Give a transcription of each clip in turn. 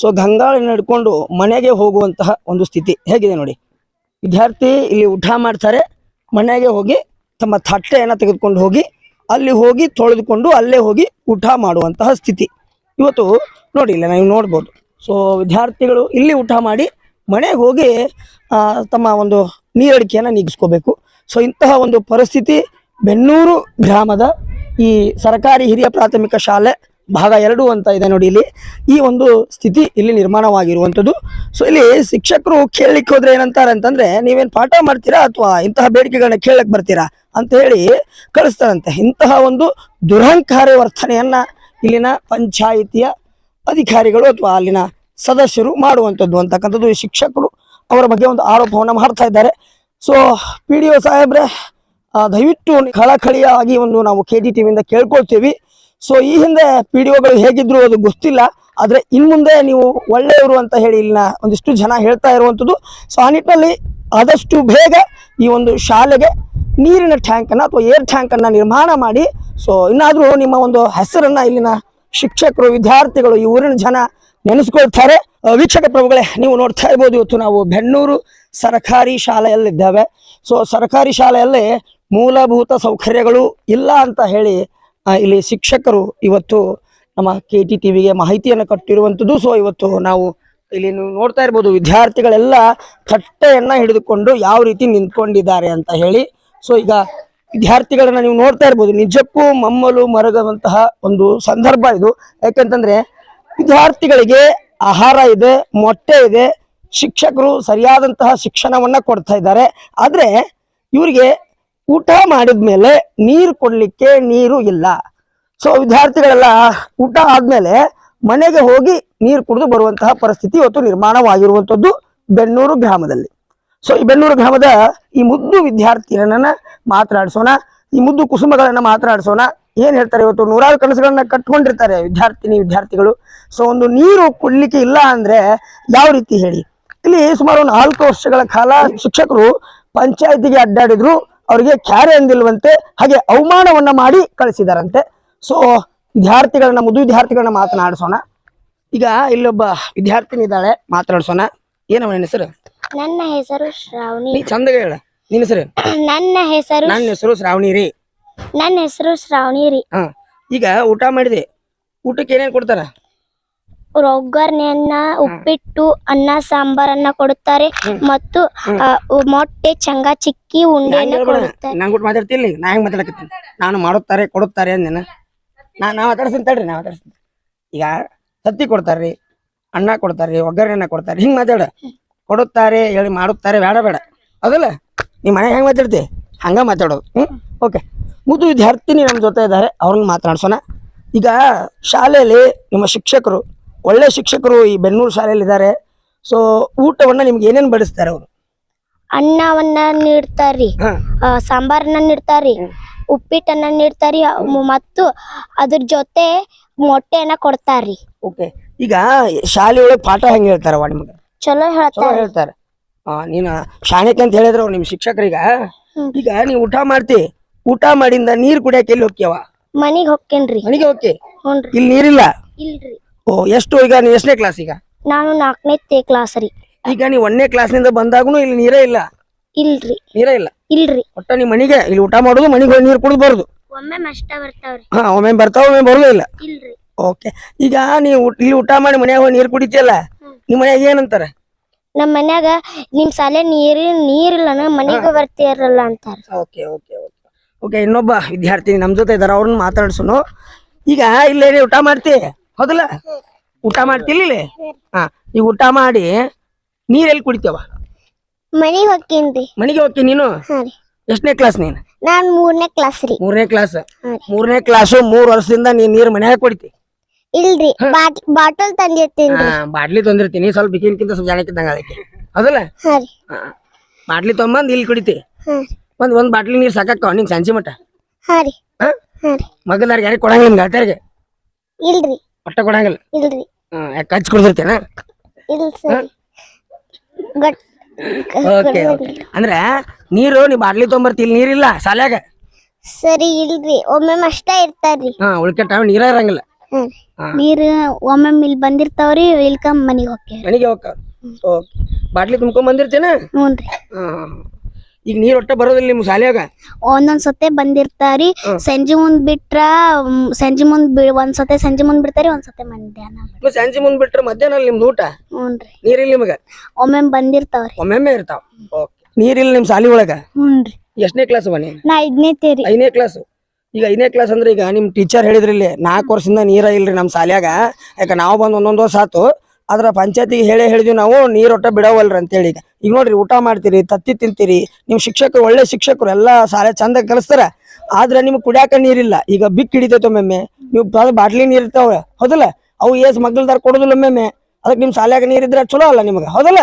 So ಗಂಗಾಳ ನಡ್ಕೊಂಡು ಮನೆಗೆ ಹೋಗುವಂತಹ ಒಂದು ಸ್ಥಿತಿ ಹೇಗಿದೆ ನೋಡಿ. ವಿದ್ಯಾರ್ಥಿ ಇಲ್ಲಿ ಊಟ ಮಾಡ್ತಾರೆ, ಮನೆಗೆ ಹೋಗಿ ತಮ್ಮ ತಟ್ಟೆಯನ್ನು ತೆಗೆದುಕೊಂಡು ಹೋಗಿ, ಅಲ್ಲಿ ಹೋಗಿ ತೊಳೆದುಕೊಂಡು ಅಲ್ಲೇ ಹೋಗಿ ಊಟ ಮಾಡುವಂತಹ ಸ್ಥಿತಿ. ಇವತ್ತು ನೋಡಿ ಇಲ್ಲ ನೀವು ನೋಡ್ಬೋದು. ಸೊ ವಿದ್ಯಾರ್ಥಿಗಳು ಇಲ್ಲಿ ಊಟ ಮಾಡಿ ಮನೆಗೆ ಹೋಗಿ ತಮ್ಮ ಒಂದು ನೀರಡಿಕೆಯನ್ನು ನೀಗಿಸ್ಕೋಬೇಕು. ಸೊ ಇಂತಹ ಒಂದು ಪರಿಸ್ಥಿತಿ ಬೆನ್ನೂರು ಗ್ರಾಮದ ಈ ಸರ್ಕಾರಿ ಹಿರಿಯ ಪ್ರಾಥಮಿಕ ಶಾಲೆ ಭಾಗ ಎರಡು ಅಂತ ಇದೆ ನೋಡಿ ಇಲ್ಲಿ. ಈ ಒಂದು ಸ್ಥಿತಿ ಇಲ್ಲಿ ನಿರ್ಮಾಣವಾಗಿರುವಂಥದ್ದು. ಸೊ ಇಲ್ಲಿ ಶಿಕ್ಷಕರು ಕೇಳಲಿಕ್ಕೆ ಹೋದ್ರೆ ಏನಂತಾರೆ ಅಂತಂದ್ರೆ, ನೀವೇನು ಪಾಠ ಮಾಡ್ತೀರಾ ಅಥವಾ ಇಂತಹ ಬೇಡಿಕೆಗಳನ್ನ ಕೇಳಕ್ ಬರ್ತೀರಾ ಅಂತ ಹೇಳಿ ಕಳಿಸ್ತಾರಂತೆ. ಇಂತಹ ಒಂದು ದುರಹಂಕಾರಿ ವರ್ತನೆಯನ್ನ ಇಲ್ಲಿನ ಪಂಚಾಯಿತಿಯ ಅಧಿಕಾರಿಗಳು ಅಥವಾ ಅಲ್ಲಿನ ಸದಸ್ಯರು ಮಾಡುವಂಥದ್ದು ಅಂತಕ್ಕಂಥದ್ದು. ಈ ಶಿಕ್ಷಕರು ಅವರ ಬಗ್ಗೆ ಒಂದು ಆರೋಪವನ್ನು ಮಾಡ್ತಾ ಇದ್ದಾರೆ. ಸೊ ಪಿ ಡಿ ಒ ಸಾಹೇಬ್ರೆ ದಯವಿಟ್ಟು ಕಳಕಳಿಯಾಗಿ ಒಂದು ನಾವು ಕೆ ಡಿ ಟಿವಿಯಿಂದ ಕೇಳ್ಕೊಳ್ತೀವಿ. ಸೊ ಈ ಹಿಂದೆ ಪಿ ಡಿ ಒಗಳು ಹೇಗಿದ್ರು ಅದು ಗೊತ್ತಿಲ್ಲ, ಆದರೆ ಇನ್ನು ಮುಂದೆ ನೀವು ಒಳ್ಳೆಯವರು ಅಂತ ಹೇಳಿ ಇಲ್ಲಿನ ಒಂದಿಷ್ಟು ಜನ ಹೇಳ್ತಾ ಇರುವಂಥದ್ದು. ಸೊ ಆ ನಿಟ್ಟಿನಲ್ಲಿ ಆದಷ್ಟು ಬೇಗ ಈ ಒಂದು ಶಾಲೆಗೆ ನೀರಿನ ಟ್ಯಾಂಕನ್ನು ಅಥವಾ ಏರ್ ಟ್ಯಾಂಕನ್ನು ನಿರ್ಮಾಣ ಮಾಡಿ ಸೊ ಇನ್ನಾದರೂ ನಿಮ್ಮ ಒಂದು ಹೆಸರನ್ನು ಇಲ್ಲಿನ ಶಿಕ್ಷಕರು, ವಿದ್ಯಾರ್ಥಿಗಳು, ಈ ಊರಿನ ಜನ ನೆನೆಸ್ಕೊಳ್ತಾರೆ. ವೀಕ್ಷಕ ಪ್ರಭುಗಳೇ, ನೀವು ನೋಡ್ತಾ ಇರ್ಬೋದು ಇವತ್ತು ನಾವು ಬೆನ್ನೂರು ಸರ್ಕಾರಿ ಶಾಲೆಯಲ್ಲಿದ್ದೇವೆ. ಸೊ ಸರ್ಕಾರಿ ಶಾಲೆಯಲ್ಲಿ ಮೂಲಭೂತ ಸೌಕರ್ಯಗಳು ಇಲ್ಲ ಅಂತ ಹೇಳಿ ಇಲ್ಲಿ ಶಿಕ್ಷಕರು ಇವತ್ತು ನಮ್ಮ ಕೆ ಟಿ ಟಿ ವಿಗೆ ಮಾಹಿತಿಯನ್ನು ಕೊಟ್ಟಿರುವಂಥದ್ದು ಸೊ ಇವತ್ತು ನಾವು ಇಲ್ಲಿ ನೀವು ನೋಡ್ತಾ ಇರ್ಬೋದು, ವಿದ್ಯಾರ್ಥಿಗಳೆಲ್ಲ ಕಟ್ಟೆಯನ್ನು ಹಿಡಿದುಕೊಂಡು ಯಾವ ರೀತಿ ನಿಂತ್ಕೊಂಡಿದ್ದಾರೆ ಅಂತ ಹೇಳಿ. ಸೊ ಈಗ ವಿದ್ಯಾರ್ಥಿಗಳನ್ನ ನೀವು ನೋಡ್ತಾ ಇರ್ಬೋದು, ನಿಜಕ್ಕೂ ಮಮ್ಮಲು ಮರಗದಂತಹ ಒಂದು ಸಂದರ್ಭ ಇದು. ಯಾಕಂತಂದ್ರೆ ವಿದ್ಯಾರ್ಥಿಗಳಿಗೆ ಆಹಾರ ಇದೆ, ಮೊಟ್ಟೆ ಇದೆ, ಶಿಕ್ಷಕರು ಸರಿಯಾದಂತಹ ಶಿಕ್ಷಣವನ್ನ ಕೊಡ್ತಾ ಇದ್ದಾರೆ. ಆದ್ರೆ ಇವರಿಗೆ ಊಟ ಮಾಡಿದ್ಮೇಲೆ ನೀರು ಕೊಡ್ಲಿಕ್ಕೆ ನೀರು ಇಲ್ಲ. ಸೊ ವಿದ್ಯಾರ್ಥಿಗಳೆಲ್ಲ ಊಟ ಆದ್ಮೇಲೆ ಮನೆಗೆ ಹೋಗಿ ನೀರು ಕುಡಿದು ಬರುವಂತಹ ಪರಿಸ್ಥಿತಿ ಇವತ್ತು ನಿರ್ಮಾಣವಾಗಿರುವಂತದ್ದು ಬೆನ್ನೂರು ಗ್ರಾಮದಲ್ಲಿ. ಸೊ ಈ ಬೆನ್ನೂರು ಗ್ರಾಮದ ಈ ಮುದ್ದು ವಿದ್ಯಾರ್ಥಿಯನ್ನ ಮಾತನಾಡಿಸೋಣ ಈ ಮುದ್ದು ಕುಸುಮಗಳನ್ನ ಮಾತನಾಡಿಸೋಣ ಏನ್ ಹೇಳ್ತಾರೆ ಇವತ್ತು? ನೂರಾರು ಕನಸುಗಳನ್ನ ಕಟ್ಕೊಂಡಿರ್ತಾರೆ ವಿದ್ಯಾರ್ಥಿನಿ, ವಿದ್ಯಾರ್ಥಿಗಳು. ಸೊ ಒಂದು ನೀರು ಕೊಡ್ಲಿಕ್ಕೆ ಇಲ್ಲ ಅಂದ್ರೆ ಯಾವ ರೀತಿ ಹೇಳಿ? ಇಲ್ಲಿ ಸುಮಾರು ಒಂದು ನಾಲ್ಕು ವರ್ಷಗಳ ಕಾಲ ಶಿಕ್ಷಕರು ಪಂಚಾಯತಿಗೆ ಅಡ್ಡಾಡಿದ್ರು. ಅವರಿಗೆ ಕ್ಯಾರೆ ಅಂದಿಲ್ವಂತೆ ಹಾಗೆ ಅವಮಾನವನ್ನ ಮಾಡಿ ಕಳಿಸಿದಾರಂತೆ. ಸೊ ವಿದ್ಯಾರ್ಥಿಗಳನ್ನ ಮುದು ವಿದ್ಯಾರ್ಥಿಗಳನ್ನ ಮಾತನಾಡಿಸೋಣ. ಈಗ ಇಲ್ಲೊಬ್ಬ ವಿದ್ಯಾರ್ಥಿನಿ ಇದ್ದಾಳೆ ಮಾತನಾಡಿಸೋಣ. ಏನವ ನಿನ್ನ ಹೆಸರು? ನನ್ನ ಹೆಸರು ಶ್ರಾವಣಿ. ಚಂದ ಹೇಳ. ನಿನ್ನ ಹೆಸರು? ನನ್ನ ಹೆಸರು ನನ್ನ ಹೆಸರು ಶ್ರಾವಣಿ ರೀ. ನನ್ನ ಹೆಸರು ಶ್ರಾವಣಿ ರೀ. ಹಾ. ಈಗ ಊಟ ಮಾಡಿದೆ. ಊಟಕ್ಕೆ ಏನೇನ್ ಕೊಡ್ತಾರ? ಒಗ್ಗರಣೆಯನ್ನ ಉಪ್ಪಿಟ್ಟು ಅನ್ನ ಸಾಂಬಾರನ್ನ ಕೊಡುತ್ತಾರೆ ಮತ್ತು ಮೊಟ್ಟೆ ಚಂಗ ಚಿಕ್ಕಿ ಉಂಡೆಯನ್ನು ಕೊಡುತ್ತಾರೆ. ನಂಗೆ ಕೊಟ್ಟು ಮಾತಾಡ್ತಿಲ್ಲ ನಾ ಹೆಂಗ್ ಮಾತಾಡಕತ್ತೀನಿ ನಾನು ಮಾಡುತ್ತಾರೆ ಕೊಡುತ್ತಾರೆ ಅಂದೇನ? ನಾ ನಾ ಮಾತಾಡ್ತೀನಿ ತಡ್ರಿ ನಾ ಈಗ ತತ್ತಿ ಕೊಡ್ತಾರ್ರಿ ಅನ್ನ ಕೊಡ್ತಾರ್ರಿ ಒಗ್ಗರಣೆನ ಕೊಡ್ತಾರೆ ಹಿಂಗ್ ಮಾತಾಡ. ಕೊಡುತ್ತಾರೆ ಹೇಳಿ ಮಾಡುತ್ತಾರೆ ಬೇಡ ಬೇಡ. ಅದಲ್ಲ? ನೀ ಮನೆ ಹೆಂಗ್ ಮಾತಾಡ್ತಿ? ಹಂಗ ಮಾತಾಡೋದು. ಹ್ಮ್? ಓಕೆ. ಮುದು ವಿದ್ಯಾರ್ಥಿನಿ ನಮ್ಮ ಜೊತೆ ಇದ್ದಾರೆ ಅವ್ರನ್ನ ಮಾತನಾಡ್ಸೋಣ. ಈಗ ಶಾಲೆಯಲ್ಲಿ ನಿಮ್ಮ ಶಿಕ್ಷಕರು ಒಳ್ಳೆ ಶಿಕ್ಷಕರು ಈ ಬೆನ್ನೂರು ಶಾಲೆಯಲ್ಲಿ ಇದ್ದಾರೆ ಸೊ ಊಟವನ್ನ ನಿಮ್ಗೆ ಏನೇನ್ ಬಡಿಸ್ತಾರೆ ಅವರು? ಅನ್ನವನ್ನ ನೀಡ್ತಾರ್ರಿ. ಹಾ. ಆ, ಸಾಂಬಾರನ್ನ ನೀಡ್ತಾರ್ರಿ. ಉಪ್ಪಿಟ್ಟನ್ನ ನೀಡ್ತಾರಿ ಮ- ಮತ್ತು ಅದ್ರ ಜೊತೆ ಮೊಟ್ಟೆಯನ್ನ ಕೊಡ್ತಾರಿ ಓಕೆ ಈಗ ಶಾಲೆಯೊಳಗೆ ಪಾಠ ಹೆಂಗ ಹೇಳ್ತಾರವ ನಿಮ್ಗೆ? ಚಲೋ ಚಲೋ ಹೇಳ್ತಾರ. ಹೇಳ್ತಾರೆ ಆ ನೀನು ಶಾಣೆಕ್ಕೆ ಅಂತ ಹೇಳಿದ್ರು ನಿಮ್ ಶಿಕ್ಷಕರಿಗ. ಹ್ಮ್. ಈಗ ನೀವು ಊಟ ಮಾಡ್ತಿ. ಊಟ ಮಾಡಿಂದ ನೀರ್ ಕುಡಿಯಕ್ಕೆ ಎಲ್ಲಿ ಹೋಗ್ಯವ ಮನಿಗ್ ಹೊಕ್ಕೇನ್ರಿ ಮನೆಗೆ ಹೋಗಿ ಹ್ಞೂನ್ರಿ. ಇಲ್ಲಿ ನೀರಿಲ್ಲ? ಇಲ್ರಿ. ಓ ಎಷ್ಟು ಈಗ ನೀ ಎಷ್ಟನೇ ಕ್ಲಾಸ್ ಈಗ? ನಾನು ನಾಲ್ಕನೇ ಕ್ಲಾಸ್ ರೀ. ಈಗ ನೀ ಒಂದನೇ ಕ್ಲಾಸ್ನಿಂದ ಬಂದಾಗೂ ಇಲ್ಲಿ ನೀರೇ ಇಲ್ಲ? ಇಲ್ರಿ. ನೀರೇ ಇಲ್ಲ? ಇಲ್ರಿ. ಒಟ್ಟ ನೀ ಮನೆಗೆ ಇಲ್ಲಿ ಊಟ ಮಾಡೋದು ಮನೆಗೆ ಹೋಗಿ ನೀರು ಕುಡಿದು ಬರೋದು? ಒಮ್ಮೆ ಅಷ್ಟ ಬರ್ತಾವ್ರಿ. ಹಾ ಒಮ್ಮೆ ಬರ್ತಾವ ಒಮ್ಮೆ ಬರೋದೇ ಇಲ್ಲ? ಇಲ್ರಿ. ಓಕೆ. ಈಗ ನೀ ಇಲ್ಲಿ ಊಟ ಮಾಡಿ ಮನ್ಯಾಗ ಹೋಗಿ ನೀರು ಕುಡಿತಿಯಲ್ಲ ನಿಮ್ಮ ಮನ್ಯಾಗ ಏನಂತಾರ? ನಮ್ಮ ಮನ್ಯಾಗ ನಿಮ್ ಸಾಲೆ ನೀರ್ ನೀರಿಲ್ಲನ ಮನೆಗೆ ಬರ್ತೀರಲ್ಲ ಅಂತಾರ. Okay okay okay. ಓಕೆ ಇನ್ನೊಬ್ಬ ವಿದ್ಯಾರ್ಥಿ ನಮ್ ಜೊತೆ ಇದಾರ ಅವ್ರನ್ನ ಮಾತಾಡ್ಸೋನು. ಈಗ ಇಲ್ಲೇ ಊಟ ಮಾಡ್ತಿ? ಹೌದಲ್ಲ? ಊಟ ಮಾಡ್ತಿರ್ಲಿಲ್ಲ? ಹಾ ಈಗ ಊಟ ಮಾಡಿ ನೀರ್ ಎಲ್ಲಿ ಕುಡಿತೇವ? ಮನಿಗ್ ಹೋಗ್ತೀನಿ ಮನೆಗೆ ಹೋಗ್ತೀನಿ ನೀನು? ಎಷ್ಟನೇ ಕ್ಲಾಸ್ ನೀನು? ನಾನ್ ಮೂರನೇ ಕ್ಲಾಸ್ ರೀ. ಮೂರನೇ ಕ್ಲಾಸ್. ಮೂರನೇ ಕ್ಲಾಸು ಮೂರ್ ವರ್ಷದಿಂದ ನೀನ್ ನೀರ್ ಮನ್ಯಾಗ ಕುಡಿತಿ? ಇಲ್ರಿ ಬಾಟಲ್ ತಂದಿರ್ತೀನಿ ಬಾಟ್ಲಿ ತಂದಿರ್ತೀನಿ. ಸ್ವಲ್ಪ ಬಿಕಿನ್ಕಿಂತ ಸ್ವಲ್ಪ ಜಾಣಕ್ಕಿದ್ದಂಗ ಅದಕ್ಕೆ ಹೌದಲ್ಲ. ಬಾಟ್ಲಿ ತೊಗೊಂಬಂದ್ ಇಲ್ಲಿ ಕುಡಿತಿ? ಒಂದ್ ಒಂದ್ ಬಾಟ್ಲಿ ನೀರ್ ಸಾಕಾಕ ನಿನ್ ಸಂಜೆ ಮಟ್ಟ? ಮಗದಾರಿಗೆ ಯಾರಿಗೆ ಕೊಡಂಗಿಲ್ಲ ಇಲ್ರಿ. ಒಟ್ಟ ಕೊಡಂಗಿಲ್ಲ ಇಲ್ರಿ. ಯಾಕೆ ಹಚ್ಚಿ ಕೊಡ್ದಿರ್ತೇನ ಸರಿ. ಗಟ್ ಓಕೆ ಓಕೆ ಅಂದ್ರೆ ನೀರು ನೀ ಬಾಟ್ಲಿ ತೊಗೊಂಬರ್ತಿ ಇಲ್ಲಿ ನೀರಿಲ್ಲ ಸಾಲ್ಯಾಗ ಸರಿ ಇಲ್ರಿ. ಒಮ್ಮೆ ಅಷ್ಟ ಇರ್ತಾರ್ರಿ. ಹಾ ಉಳ್ಕೆ ಟೈಮ್ ನೀರ ಇರಂಗಿಲ್ಲ. ನೀರು ಒಮ್ಮೆ ಒಮ್ಮೊಮ್ಮೆ ಇಲ್ಲಿ ಬಂದಿರ್ತಾವ್ರಿ ಇಲ್ಕ ಮನಿಗ್ ಹೋಗ್ತೇವೆ ಮನೆಗೆ ಹೋಗ್ತಾವ ಓಕೆ ಬಾಟ್ಲಿ ತುಂಬ್ಕೊಂಡ್ ಬಂದಿರ್ತೇನ ಹ್ಞೂನ್ರಿ. ಈಗ ನೀರ್ ಒಟ್ಟ ಬರೋದಿಲ್ಲ ನಿಮ್ ಶಾಲೆಯಾಗ? ಒಂದೊಂದ್ ಸತೆ ಬಂದಿರ್ತಾರಿ. ಸಂಜೆ ಮುಂದ್ ಬಿಟ್ರ ಸಂಜೆ ಮುಂದ್ ಬಿ ಒಂದ್ ಸತೆ ಸಂಜೆ ಮುಂದ್ ಬಿಡ್ತಾರಿ ಒಂದ್ ಸತೆ ಮಧ್ಯಾಹ್ನ ಮತ್ತೆ ಸಂಜೆ ಮುಂದ್ ಬಿಟ್ರ ಮಧ್ಯಾಹ್ನ ನಿಮ್ದು ಊಟ? ಹ್ಞೂನ್ರಿ ನೀರಿಲ್ಲ ನಿಮಗ? ಒಮ್ಮೊಮ್ಮೆ ಬಂದಿರ್ತಾವ್ರಿ. ಒಮ್ಮೆಮ್ಮೆ ಇರ್ತಾವ? ಓಕೆ. ನೀರಿಲ್ಲ ನಿಮ್ ಶಾಲಿ ಒಳಗ? ಹ್ಞೂನ್ರಿ ಎಷ್ಟನೇ ಕ್ಲಾಸ್ ಬನ್ನಿ ನಾ ಐದನೇ ತೇರಿ. ಐದನೇ ಕ್ಲಾಸ್ ಈಗ ಐದನೇ ಕ್ಲಾಸ್ ಅಂದ್ರೆ ಈಗ ನಿಮ್ ಟೀಚರ್ ಹೇಳಿದ್ರಿ ಇಲ್ಲಿ ನಾಲ್ಕು ವರ್ಷದಿಂದ ನೀರ ಇಲ್ರಿ ನಮ್ ಶಾಲ್ಯಾಗ. ಯಾಕ ನಾವು ಬಂದ್ ಒಂದೊಂದ್ ವರ್ಷ ಆತು. ಅದ್ರ ಪಂಚಾಯತಿಗೆ ಹೇಳಿ ಹೇಳಿದ್ವಿ ನಾವು, ನೀರ್ ಒಟ್ಟ ಬಿಡವಲ್ರಿ ಅಂತೇಳಿ ಈಗ. ಈಗ ನೋಡ್ರಿ ಊಟ ಮಾಡ್ತೀರಿ, ತತ್ತಿ ತಿಂತೀರಿ, ನಿಮ್ ಶಿಕ್ಷಕರು, ಒಳ್ಳೆ ಶಿಕ್ಷಕರು, ಎಲ್ಲಾ ಶಾಲೆ ಚಂದ ಕಲಿಸ್ತಾರ. ಆದ್ರೆ ನಿಮ್ಗೆ ಕುಡಿಯಾಕ ನೀರಿಲ್ಲ. ಈಗ ಬಿಕ್ ಹಿಡಿತೈತೆ ಒಮ್ಮೊಮ್ಮೆ. ನೀವು ಬಾಟ್ಲಿ ನೀರ್ ಇರ್ತಾವ, ಹೌದಲ್ಲ? ಅವು ಏಸ್ ಮಗ್ಲದಾರ ಕೊಡೋದಿಲ್ಲ ಒಮ್ಮೊಮ್ಮೆ. ಅದಕ್ಕೆ ನಿಮ್ ಶಾಲ್ಯಾಗ ನೀರಿದ್ರೆ ಚಲೋ ಅಲ್ಲ ನಿಮ್ಗೆ, ಹೌದಲ್ಲ?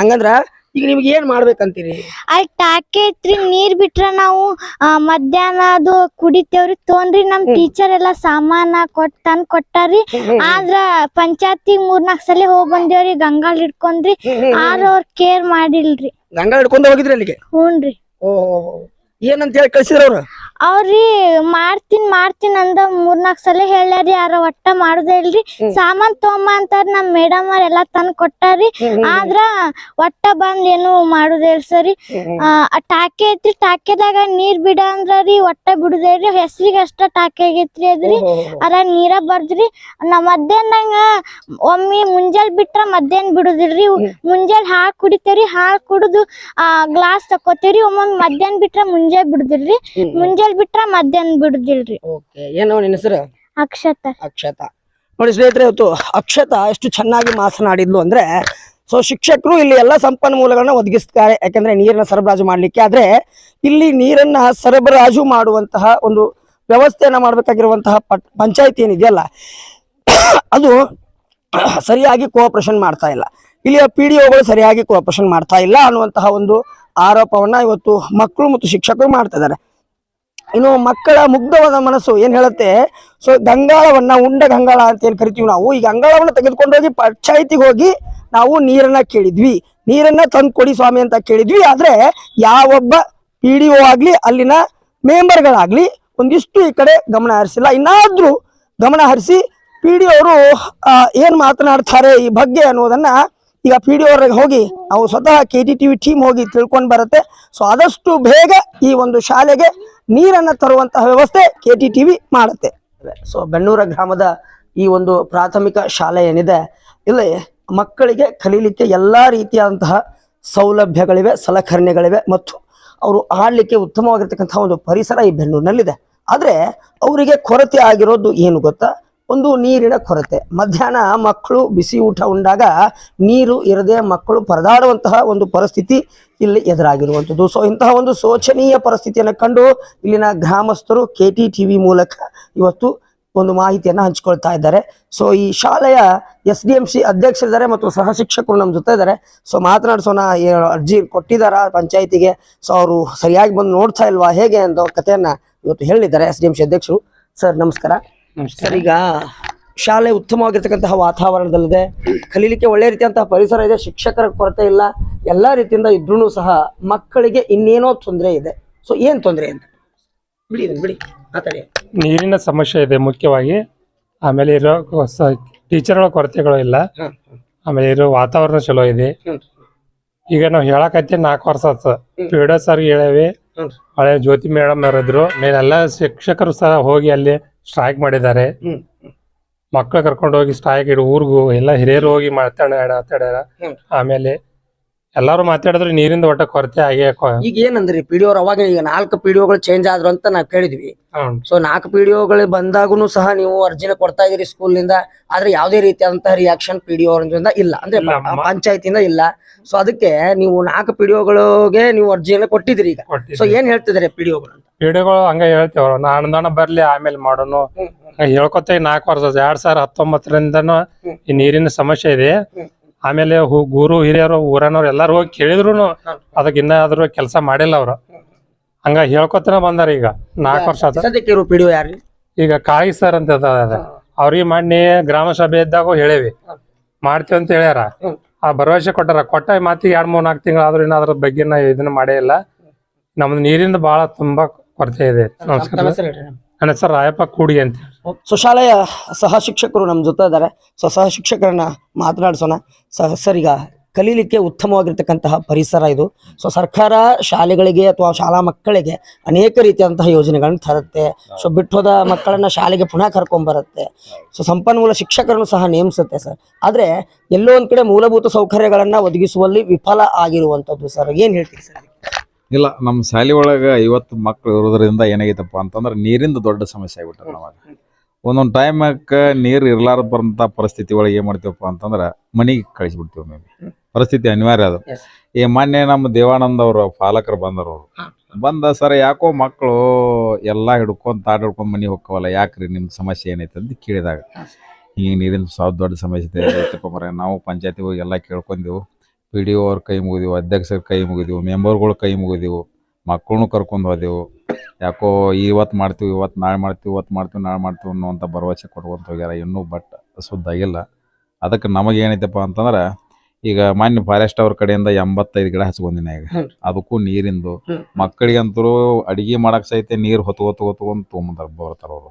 ಹಂಗಂದ್ರ ಈಗ ನಿಮ್ಗೆ ಏನ್ ಮಾಡ್ಬೇಕಂತೀರಿ? ಅಲ್ಲಿ ಟಾಕೆ ಐತ್ರಿ ನೀರ್ ಬಿಟ್ರ ನಾವು ಆ, ಮಧ್ಯಾಹ್ನ ಅದು ಕುಡಿತೇವ್ರಿ. ತೋನ್ರಿ ನಮ್ ಟೀಚರ್ ಎಲ್ಲಾ ಸಾಮಾನ ಕೊಟ್ ತಂದ್ ಕೊಟ್ಟಾರಿ. ಆದ್ರ ಪಂಚಾಯತಿಗ್ ಮೂರ್ನಾಕ್ ಸಲ ಹೋಗ್ ಬಂದೇವ್ರಿ ಗಂಗಾಲ್ ಹಿಡ್ಕೊಂಡ್ರಿ. ಆದ್ರ ಅವ್ರ ಕೇರ್ ಮಾಡಿಲ್ರಿ. ಗಂಗಾ ಹಿಡ್ಕೊಂಡ ಹೋಗಿದ್ರಿ ಅಲ್ಲಿಗೆ? ಹ್ಞೂನ್ರಿ ಓಹೋ. ಏನಂತ ಹೇಳಿ ಕಳ್ಸಿದ್ರ ಅವ್ರು? ಅವ್ರಿ ಮಾಡ್ತೀನಿ ಮಾಡ್ತೀನಿ ಅಂದ ಮೂರ್ನಾಕ್ ಸಲ ಹೇಳ್ಯಾರಿ ಯಾರ ಒಟ್ಟ ಮಾಡುದೇ ಇಲ್ರಿ. ಸಾಮಾನ್ ತಗೊಂಬ ಅಂತಾರ ನಮ್ ಮೇಡಮ್ ಅವ್ರ ಎಲ್ಲಾ ತಂದ್ ಕೊಟ್ಟಾರಿ. ಆದ್ರ ಒಟ್ಟ ಬಂದ್ ಏನು ಮಾಡುದೇ ಸರಿ. ಆ ಟಾಕಿ ಐತ್ರಿ ಟಾಕೆದಾಗ ನೀರ್ ಬಿಡ ಅಂದ್ರಿ ಒಟ್ಟ ಬಿಡುದೇರಿ ಹೆಸ್ರಿಗೆ ಅಷ್ಟ ಟಾಕೆ ಆಗೈತ್ರಿ ಅದ್ರಿ. ಅದ ನೀರ ಬರ್ದ್ರಿ. ನಾ ಮಧ್ಯಾಹ್ನಂಗ ಒಮ್ಮೆ ಮುಂಜಾಲ್ ಬಿಟ್ರ ಮಧ್ಯಾಹ್ನ ಬಿಡುದಿಲ್ರಿ. ಮುಂಜಾಲ್ ಹಾಲ್ ಕುಡಿತೇವ್ರಿ. ಹಾಲ್ ಕುಡುದು ಆ ಗ್ಲಾಸ್ ತಕೋತೇವ್ರಿ ಒಮ್ಮೊಮ್ಮೆ ಮಧ್ಯಾಹ್ನ ಬಿಟ್ರ ಮುಂಜಾನೆ ಬಿಡುದಿಲ್ರಿ. ಮುಂಜಾಲ್ ಬಿಟ್ರ ಮಧ್ಯಾಹ್ನ ಬಿಡುದಿಲ್ರಿ. ಓಕೆ. ಏನೋ ನಿನ್ನ ಹೆಸರು? ಅಕ್ಷತ. ಅಕ್ಷತಾ. ನೋಡಿ ಸ್ನೇಹಿತರೆ ಇವತ್ತು ಅಕ್ಷತಾ ಎಷ್ಟು ಚೆನ್ನಾಗಿ ಮಾತನಾಡಿದ್ಲು ಅಂದ್ರೆ ಸೊ ಶಿಕ್ಷಕರು ಇಲ್ಲಿ ಎಲ್ಲ ಸಂಪನ್ಮೂಲಗಳನ್ನ ಒದಗಿಸ್ತಾರೆ. ಯಾಕಂದ್ರೆ ನೀರನ್ನ ಸರಬರಾಜು ಮಾಡ್ಲಿಕ್ಕೆ. ಆದ್ರೆ ಇಲ್ಲಿ ನೀರನ್ನ ಸರಬರಾಜು ಮಾಡುವಂತಹ ಒಂದು ವ್ಯವಸ್ಥೆಯನ್ನ ಮಾಡ್ಬೇಕಾಗಿರುವಂತಹ ಪಂಚಾಯತಿ ಏನಿದೆಯಲ್ಲ ಅದು ಸರಿಯಾಗಿ ಕೋಆಪರೇಷನ್ ಮಾಡ್ತಾ ಇಲ್ಲ. ಇಲ್ಲಿಯ ಪಿ ಡಿ ಒಗಳು ಸರಿಯಾಗಿ ಕೋಆಪರೇಷನ್ ಮಾಡ್ತಾ ಇಲ್ಲ ಅನ್ನುವಂತಹ ಒಂದು ಆರೋಪವನ್ನ ಇವತ್ತು ಮಕ್ಕಳು ಮತ್ತು ಶಿಕ್ಷಕರು ಮಾಡ್ತಾ ಇದ್ದಾರೆ. ಇನ್ನು ಮಕ್ಕಳ ಮುಗ್ಧವಾದ ಮನಸ್ಸು ಏನ್ ಹೇಳುತ್ತೆ? ಸೊ ಗಂಗಾಳವನ್ನ ಉಂಡ ಗಂಗಾಳ ಅಂತ ಏನ್ ಕರಿತೀವಿ ನಾವು? ಈ ಗಂಗಾಳವನ್ನ ತೆಗೆದುಕೊಂಡೋಗಿ ಪಂಚಾಯತಿಗೆ ಹೋಗಿ ನಾವು ನೀರನ್ನ ಕೇಳಿದ್ವಿ. ನೀರನ್ನ ತಂದು ಕೊಡಿ ಸ್ವಾಮಿ ಅಂತ ಕೇಳಿದ್ವಿ. ಆದ್ರೆ ಯಾವೊಬ್ಬ ಪಿ ಡಿ ಒ ಆಗ್ಲಿ, ಅಲ್ಲಿನ ಮೆಂಬರ್ಗಳಾಗ್ಲಿ ಒಂದಿಷ್ಟು ಈ ಕಡೆ ಗಮನ ಹರಿಸಿಲ್ಲ. ಇನ್ನಾದ್ರೂ ಗಮನ ಹರಿಸಿ ಪಿ ಡಿ ಅವರು ಏನ್ ಮಾತನಾಡ್ತಾರೆ ಈ ಬಗ್ಗೆ ಅನ್ನೋದನ್ನ ಈಗ ಪಿ ಡಿ ಅವ್ರಿಗೆ ಹೋಗಿ ನಾವು ಸ್ವತಃ ಕೆ ಟಿ ವಿ ಟೀಮ್ ಹೋಗಿ ತಿಳ್ಕೊಂಡು ಬರುತ್ತೆ. ಸೊ ಆದಷ್ಟು ಬೇಗ ಈ ಒಂದು ಶಾಲೆಗೆ ನೀರನ್ನ ತರುವಂತಹ ವ್ಯವಸ್ಥೆ ಕೆ ಟಿ ಟಿವಿ ಮಾಡುತ್ತೆ. ಸೊ ಬೆಣ್ಣೂರ ಗ್ರಾಮದ ಈ ಒಂದು ಪ್ರಾಥಮಿಕ ಶಾಲೆ ಏನಿದೆ, ಇಲ್ಲಿ ಮಕ್ಕಳಿಗೆ ಕಲೀಲಿಕ್ಕೆ ಎಲ್ಲ ರೀತಿಯಾದಂತಹ ಸೌಲಭ್ಯಗಳಿವೆ, ಸಲಕರಣೆಗಳಿವೆ ಮತ್ತು ಅವರು ಆಡಲಿಕ್ಕೆ ಉತ್ತಮವಾಗಿರ್ತಕ್ಕಂಥ ಒಂದು ಪರಿಸರ ಈ ಬೆನ್ನೂರಿನಲ್ಲಿದೆ ಆದರೆ ಅವರಿಗೆ ಕೊರತೆ ಆಗಿರೋದು ಏನು ಗೊತ್ತಾ? ಒಂದು ನೀರಿನ ಕೊರತೆ. ಮಧ್ಯಾಹ್ನ ಮಕ್ಕಳು ಬಿಸಿ ಊಟ ಉಂಡಾಗ ನೀರು ಇರದೆ ಮಕ್ಕಳು ಪರದಾಡುವಂತಹ ಒಂದು ಪರಿಸ್ಥಿತಿ ಇಲ್ಲಿ ಎದುರಾಗಿರುವಂಥದ್ದು. ಸೊ ಇಂತಹ ಒಂದು ಶೋಚನೀಯ ಪರಿಸ್ಥಿತಿಯನ್ನು ಕಂಡು ಇಲ್ಲಿನ ಗ್ರಾಮಸ್ಥರು ಕೆ ಟಿ ಮೂಲಕ ಇವತ್ತು ಒಂದು ಮಾಹಿತಿಯನ್ನು ಹಂಚಿಕೊಳ್ತಾ ಇದ್ದಾರೆ. ಸೊ ಈ ಶಾಲೆಯ ಎಸ್ ಡಿ ಎಂ ಸಿ ಅಧ್ಯಕ್ಷರಿದ್ದಾರೆ ಮತ್ತು ಸಹ ಶಿಕ್ಷಕರು ನಮ್ಮ ಜೊತೆ ಇದ್ದಾರೆ. ಸೊ ಮಾತನಾಡಿಸೋಣ ಅರ್ಜಿ ಕೊಟ್ಟಿದ್ದಾರ ಪಂಚಾಯತಿಗೆ? ಸೊ ಅವರು ಸರಿಯಾಗಿ ಬಂದು ನೋಡ್ತಾ ಇಲ್ವಾ? ಹೇಗೆ ಅಂತ ಕಥೆಯನ್ನು ಇವತ್ತು ಹೇಳಿದ್ದಾರೆ ಎಸ್ ಡಿ ಎಂ ಸಿ ಅಧ್ಯಕ್ಷರು. ಸರ್ ನಮಸ್ಕಾರ. ಸರ್ ಈಗ ಶಾಲೆ ಉತ್ತಮವಾಗಿರ್ತಕ್ಕಂತಹ ವಾತಾವರಣದಲ್ಲಿದೆ. ಕಲೀಲಿಕ್ಕೆ ಒಳ್ಳೆ ರೀತಿಯಂತಹ ಪರಿಸರ ಇದೆ ಶಿಕ್ಷಕರ ಕೊರತೆ ಇಲ್ಲ ಎಲ್ಲಾ ರೀತಿಯಿಂದ ಇದ್ರೂ ಸಹ ಮಕ್ಕಳಿಗೆ ಇನ್ನೇನೋ ತೊಂದರೆ ಇದೆ. ಸೊ ಏನ್ ತೊಂದರೆ ಅಂತ? ಬಿಡಿ ಇದನ್ನ ಬಿಡಿ. ಮಾತಾಡಿ. ನೀರಿನ ಸಮಸ್ಯೆ ಇದೆ ಮುಖ್ಯವಾಗಿ. ಆಮೇಲೆ ಇರೋ ಟೀಚರ್ಗಳ ಕೊರತೆಗಳು ಇಲ್ಲ. ಆಮೇಲೆ ಇರೋ ವಾತಾವರಣ ಚಲೋ ಇದೆ. ಈಗ ನಾವು ಹೇಳಕತ್ತೆ ನಾಲ್ಕು ವರ್ಷ ಆತು. ಪಿ ಡಿ ಸರ್ ಹೇಳೇವಿ. ಹಳೆ ಜ್ಯೋತಿ ಮೇಡಮ್ ಅವರಿದ್ರು ಎಲ್ಲ ಶಿಕ್ಷಕರು ಸಹ ಹೋಗಿ ಅಲ್ಲಿ ಸ್ಟ್ರೈಕ್ ಮಾಡಿದ್ದಾರೆ. ಮಕ್ಕಳು ಕರ್ಕೊಂಡು ಹೋಗಿ ಸ್ಟ್ರೈಕ್ ಇಡು ಊರಿಗೂ ಎಲ್ಲ ಹಿರಿಯರು ಹೋಗಿ ಮಾಡ್ತಾಡ ಆಮೇಲೆ ಎಲ್ಲಾರು ಮಾತಾಡಿದ್ರು ನೀರಿಂದ ಒಟ್ಟ ಕೊರತೆ ಆಗೇ ಕೊ- ಈಗ ಏನಂದ್ರಿ ಪಿ ಡಿ ಅವಾಗ ಈಗ ನಾಲ್ಕು ಪಿ ಚೇಂಜ್ ಆದ್ರು ಅಂತ ನಾವ್ ಕೇಳಿದ್ವಿ. ಹ್ಮ್. ಸೊ ನಾಲ್ಕು ಪಿ ಡಿ ಬಂದಾಗೂ ಸಹ ನೀವು ಅರ್ಜಿನ ಕೊಡ್ತಾ ಇದೀರಿ ಸ್ಕೂಲ್ನಿಂದ ಆದ್ರೆ ಯಾವುದೇ ರೀತಿಯಾದಂತಹ ರಿಯಾಕ್ಷನ್ ಪಿ ಡಿ ಇಲ್ಲ. ಅಂದ್ರೆ ಇಲ್ಲ, ಮ- ಇಲ್ಲ. ಸೊ ಅದಕ್ಕೆ ನೀವು ನಾಲ್ಕು ಪಿ ನೀವು ಅರ್ಜಿಯನ್ನ ಕೊಟ್ಟಿದ್ರಿ ಈಗ. ಸೊ. ಏನ್ ಹೇಳ್ತಿದ್ದಾರೆ ಪಿ ಡಿ ಅಂತ? ಹಂಗ ಹೇಳ್ತೇವ್ರ ಅನುದಾನ ಬರ್ಲಿ ಆಮೇಲೆ ಮಾಡೋನು. ಹೇಳ್ಕೊತ ನಾಲ್ಕು ವರ್ಷ ಎರಡ್ ಸಾವಿರ ಹತ್ತೊಂಬತ್ತರಿಂದನು ಈ ನೀರಿನ ಸಮಸ್ಯೆ ಇದೆ. ಹ್ಮ್. ಆಮೇಲೆ ಹು- ಗುರು ಹಿರಿಯರು ಊರನವ್ರು ಎಲ್ಲಾರು ಹೋಗಿ ಕೇಳಿದ್ರು ಅದಕ್ಕೆ ಇನ್ನಾದ್ರೂ ಕೆಲಸ ಮಾಡಿಲ್ಲ ಅವ್ರು. ಹಂಗ ಹೇಳ್ಕೊತನ ಬಂದಾರ ಈಗ. ನಾಲ್ಕು ವರ್ಷ ಆತ. ಸದ್ಯಕ್ಕೆ ಇರೋ ಪಿ ಯಾರು ಈಗ ಕಾಯಿ ಸರ್ ಅಂತ ಅವ್ರಿಗೆ ಮಾಡಿ ಗ್ರಾಮ ಸಭೆ ಇದ್ದಾಗ ಹೇಳೇವಿ. ಮಾಡ್ತೀವಿ ಅಂತ ಹೇಳ್ಯಾರ. ಹ್ಮ್. ಆ ಭರವಸೆ ಕೊಟ್ಟಾರ. ಕೊಟ್ಟ ಮಾತಿ ಎರಡ್ ಮೂರ್ ನಾಲ್ಕು ತಿಂಗಳು ಆದ್ರೂ ಇನ್ನ ಅದ್ರ ಬಗ್ಗೆ ನಾ ಇದನ್ನ ಮಾಡೇ ಇಲ್ಲ. ನಮ್ದು ನೀರಿಂದ ಬಹಳ ತುಂಬಾ ಕೊರತೆ ಇದೆ. ನಮಸ್ಕಾರ. ನನ್ನ ಹೆಸರು ರಾಯಪ್ಪ ಕೂಡಿ ಅಂತ ಸೊ ಶಾಲೆಯ ಸಹ ಶಿಕ್ಷಕರು ನಮ್ಮ ಜೊತೆ ಇದ್ದಾರೆ. ಸೊ, ಸಹ ಶಿಕ್ಷಕರನ್ನ ಮಾತನಾಡಿಸೋಣ. ಸರ್, ಈಗ ಕಲೀಲಿಕ್ಕೆ ಉತ್ತಮವಾಗಿರ್ತಕ್ಕಂತಹ ಪರಿಸರ ಇದು. ಸೊ, ಸರ್ಕಾರ ಶಾಲೆಗಳಿಗೆ ಅಥವಾ ಶಾಲಾ ಮಕ್ಕಳಿಗೆ ಅನೇಕ ರೀತಿಯಾದಂತಹ ಯೋಜನೆಗಳನ್ನು ತರುತ್ತೆ. ಸೊ, ಬಿಟ್ಟೋದ ಮಕ್ಕಳನ್ನ ಶಾಲೆಗೆ ಪುನಃ ಕರ್ಕೊಂಡ್ಬರುತ್ತೆ ಸೊ, ಸಂಪನ್ಮೂಲ ಶಿಕ್ಷಕರನ್ನು ಸಹ ನೇಮಿಸುತ್ತೆ, ಸರ್. ಆದರೆ ಎಲ್ಲೋ ಒಂದ್ ಕಡೆ ಮೂಲಭೂತ ಸೌಕರ್ಯಗಳನ್ನ ಒದಗಿಸುವಲ್ಲಿ ವಿಫಲ ಆಗಿರುವಂಥದ್ದು ಸರ್. ಏನು ಹೇಳ್ತೀರಿ, ಸರ್? ಇಲ್ಲ ನಮ್ಮ ಶಾಲೆ ಒಳಗೆ ಐವತ್ತು ಮಕ್ಳು ಇರೋದ್ರಿಂದ ಏನಾಗೈತಪ್ಪ ಅಂತಂದ್ರೆ ನೀರಿಂದ ದೊಡ್ಡ ಸಮಸ್ಯೆ ಆಗ್ಬಿಟ್ಟದ ನಮಗೆ. ಒಂದೊಂದು ಟೈಮಕ್ಕೆ ನೀರು ಇರ್ಲಾರ್ದ ಬರೋಂಥ ಪರಿಸ್ಥಿತಿ ಒಳಗೆ ಏನು ಮಾಡ್ತೀವಪ್ಪ ಅಂತಂದ್ರೆ ಮನೆಗೆ ಕಳಿಸ್ಬಿಡ್ತೀವಿ ಮೇಬಿ. ಪರಿಸ್ಥಿತಿ ಅನಿವಾರ್ಯ ಅದು. ಈ ಮೊನ್ನೆ ನಮ್ಮ ದೇವಾನಂದ ಅವರು ಪಾಲಕರು ಬಂದರು ಅವರು. ಬಂದ ಸರ್ ಯಾಕೋ ಮಕ್ಕಳು ಎಲ್ಲ ಹಿಡ್ಕೊಂಡು ತಾಟ ಹಿಡ್ಕೊಂಡು ಮನೆಗೆ ಹೋಗ್ಕವಲ್ಲ ಯಾಕ್ರಿ ನಿಮ್ಮ ಸಮಸ್ಯೆ ಏನೈತೆ ಅಂತ ಕೇಳಿದಾಗ. ಹಿಂಗೆ ನೀರಿನ ಸಾವು ದೊಡ್ಡ ಸಮಸ್ಯೆ ಐತಪ್ಪ ಮರ ನಾವು ಪಂಚಾಯತಿ ಹೋಗಿ ಎಲ್ಲ ಕೇಳ್ಕೊಂಡೆವು ಪಿ ಡಿ ಒ ಅವ್ರ ಕೈ ಮುಗಿದೆವು, ಅಧ್ಯಕ್ಷರ ಕೈ ಮುಗಿದೆವು, ಮೆಂಬರ್ಗಳ ಕೈ ಮುಗಿದೆವು ಮಕ್ಕಳನ್ನು ಕರ್ಕೊಂಡು ಹೋದೆವು. ಯಾಕೋ ಇವತ್ತು ಮಾಡ್ತೀವಿ, ಇವತ್ತು ನಾಳೆ ಮಾಡ್ತೀವಿ, ಇವತ್ತು ಮಾಡ್ತೀವಿ, ನಾಳೆ ಮಾಡ್ತೀವಿ ಅನ್ನುವಂಥ ಭರವಸೆ ಕೊಟ್ಕೊಂತ ಹೋಗ್ಯಾರ ಇನ್ನೂ ಬಟ್ ಸುದ್ದಾಗಿಲ್ಲ. ಅದಕ್ಕೆ ನಮಗೇನೈತಪ್ಪ ಅಂತಂದ್ರೆ ಈಗ ಮಾನ್ಯ ಫಾರೆಸ್ಟ್ ಅವ್ರ ಕಡೆಯಿಂದ ಎಂಬತ್ತೈದು ಗಿಡ ಹಚ್ಕೊಂಡಿನಿ ಈಗ. ಅದಕ್ಕೂ ನೀರಿಂದು. ಮಕ್ಕಳಿಗಂತರೂ ಮಕ್ಕಳಿಗಂತೂ ಅಡಿಗೆ ಮಾಡಕ್ ಸಹಿತ ನೀರು ಹೊತ್ತು ಹೊತ್ತು ಹೊತ್ಕೊಂಡು ತೊಗೊಂಬಂದಾರ ಬರ್ತಾರ ಅವರು.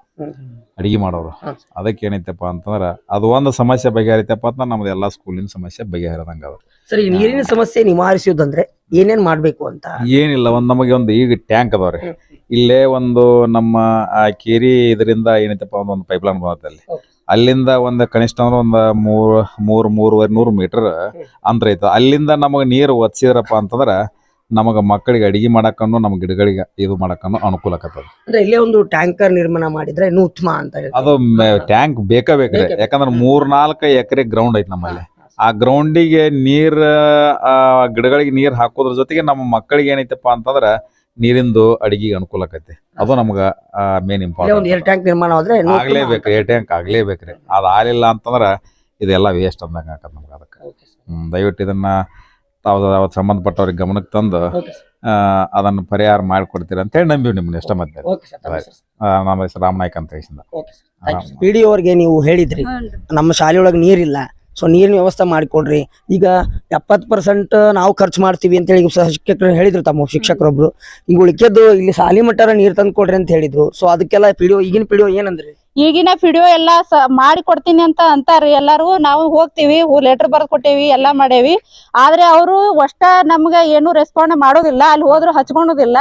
ಅಡಿಗೆ ಮಾಡೋರು. ಅದಕ್ಕೆ ಏನೈತಪ್ಪ ಅಂತಂದ್ರೆ ಅದು ಒಂದು ಸಮಸ್ಯೆ ಬಗೆಹರಿತಪ್ಪ ಅಂತ ನಮ್ದು ಎಲ್ಲಾ ಸ್ಕೂಲಿನ ಸಮಸ್ಯೆ ಬಗೆಹರಿದಂಗ ಅದು. ಸರಿ ಈ ನೀರಿನ ಸಮಸ್ಯೆ ನಿವಾರಿಸುವುದಂದ್ರೆ ಏನೇನ್ ಮಾಡ್ಬೇಕು ಅಂತ? ಏನಿಲ್ಲ ಒಂದ್ ನಮಗೆ ಒಂದು ಈಗ ಟ್ಯಾಂಕ್ ಅದಾವ್ರಿ. ಇಲ್ಲೇ ಒಂದು ನಮ್ಮ ಆ ಕೇರಿ ಇದರಿಂದ ಏನೈತಪ್ಪ ಒಂದು ಪೈಪ್ಲೈನ್ ಬರುತ್ತೆ ಅಲ್ಲಿ. ಅಲ್ಲಿಂದ ಒಂದು ಕನಿಷ್ಠ ಅಂದ್ರೆ ಒಂದು ಮೂರ್ ಮೂರ್ ಮೂರುವರೆ ನೂರು ಮೀಟರ್ ಅಂತರ ಐತ. ಅಲ್ಲಿಂದ ನಮಗೆ ನೀರು ಒತ್ಸಿದ್ರಪ್ಪ ಅಂತಂದ್ರ ನಮಗ ಮಕ್ಕಳಿಗೆ ಅಡಿಗೆ ಮಾಡಕ್ಕನ್ನು ನಮ್ಮ ಗಿಡಗಳಿಗೆ ಇದು ಮಾಡಕ್ಕನ್ನು ಅನುಕೂಲ ಅಂದ್ರೆ ಇಲ್ಲೇ ಒಂದು ಟ್ಯಾಂಕರ್ ನಿರ್ಮಾಣ ಮಾಡಿದ್ರೆ ಇನ್ನೂ ಉತ್ತಮ ಅಂತ ಹೇಳಿ ಅದು ಟ್ಯಾಂಕ್ ಬೇಕಾ ಬೇಕ್ರಿ. ಬೇಕೇ ಬೇಕು. ಯಾಕಂದ್ರೆ ಮೂರ್ ನಾಲ್ಕು ಎಕರೆ ಗ್ರೌಂಡ್ ಐತಿ ನಮ್ಮಲ್ಲಿ. ಆ ಗ್ರೌಂಡಿಗೆ ನೀರ್ ಆ ಗಿಡಗಳಿಗೆ ನೀರ್ ಹಾಕೋದ್ರ ಜೊತೆಗೆ ನಮ್ಮ ಮಕ್ಕಳಿಗೆ ಏನೈತಪ್ಪ ಅಂತಂದ್ರ ನೀರಿಂದು ಅಡಿಗೆಗೆ ಅನುಕೂಲ ಆಕೈತಿ. ಅದು ನಮ್ಗ ಮೇನ್ ಇಂಪಾರ್ಟೆಂಟ್ ಒಂದು ಏರ್ ಟ್ಯಾಂಕ್ ನಿರ್ಮಾಣ ಆದ್ರೆ ಇನ್ನೂ ಏರ್ ಟ್ಯಾಂಕ್ ಆಗ್ಲೇಬೇಕ್ರಿ. ಅದ್ ಆಗ್ಲಿಲ್ಲ ಅಂತಂದ್ರ ಇದೆಲ್ಲ ವೇಸ್ಟ್ ಅಂದಂಗ ಆಕತ್ ನಮ್ಗೆ ಅದಕ್ಕೆ. ಹ್ಮ್ ದಯವಿಟ್ಟು ಇದನ್ನ ತಾವು ಅವತ್ತು ಸಂಬಂಧಪಟ್ಟವ್ರಿಗೆ ಗಮನಕ್ಕೆ ತಂದು ಅದನ್ನು ಆ, ಅದನ್ನ ಪರಿಹಾರ ಮಾಡ್ಕೊಡ್ತೀರಿ ಅಂತ ಹೇಳಿ ನಂಬಿವಿ ನಿಮ್ಮನ್ನ ಇಷ್ಟ ಮಧ್ಯ. ನಮ್ಮ ಹೆಸರು ರಾಮನಾಯ್ಕ ಅಂತ ಹೇಳಿಸಿದ. ಪಿ. PDO ಅವ್ರಿಗೆ ನೀವು ಹೇಳಿದ್ರಿ. ನಮ್ಮ ಶಾಲೆಯೊಳಗೆ ನೀರಿಲ್ಲ. ಸೊ ನೀರಿನ ವ್ಯವಸ್ಥೆ ಮಾಡಿಕೊಡ್ರಿ. ಈಗ ಎಪ್ಪತ್ತು ಪರ್ಸೆಂಟ್ ನಾವು ಖರ್ಚು ಮಾಡ್ತೀವಿ ಅಂತ ಸಹ ಶಿಕ್ಷಕರು ಹೇಳಿದ್ರು ತಮ್ಮ ಶಿಕ್ಷಕರೊಬ್ರು. ಈಗ ಉಳಿಕೆದ್ದು ಇಲ್ಲಿ ಸಾಲಿ ಮಟ್ಟಾರ ನೀರು ತಂದು ಕೊಡ್ರಿ ಅಂತ ಹೇಳಿದ್ರು. ಸೊ ಅದಕ್ಕೆಲ್ಲ ಪಿಡಿಯೋ ಈಗಿನ ಪಿಡಿಒ ಏನಂದ್ರಿ? ಈಗಿನ ವಿಡಿಯೋ ಎಲ್ಲಾ ಮಾಡಿ ಕೊಡ್ತೀನಿ ಅಂತ ಅಂತಾರೆ ಎಲ್ಲಾರು. ನಾವು ಹೋಗ್ತೀವಿ ಲೆಟರ್ ಬರ್ದ್ ಕೊಟ್ಟೇವಿ ಎಲ್ಲಾ ಮಾಡೇವಿ. ಆದ್ರೆ ಅವರು ಅಷ್ಟ ನಮ್ಗ ಏನು ರೆಸ್ಪಾಂಡ್ ಮಾಡೋದಿಲ್ಲ. ಅಲ್ಲಿ ಹೋದ್ರು ಹಚ್ಕೊಳೋದಿಲ್ಲ.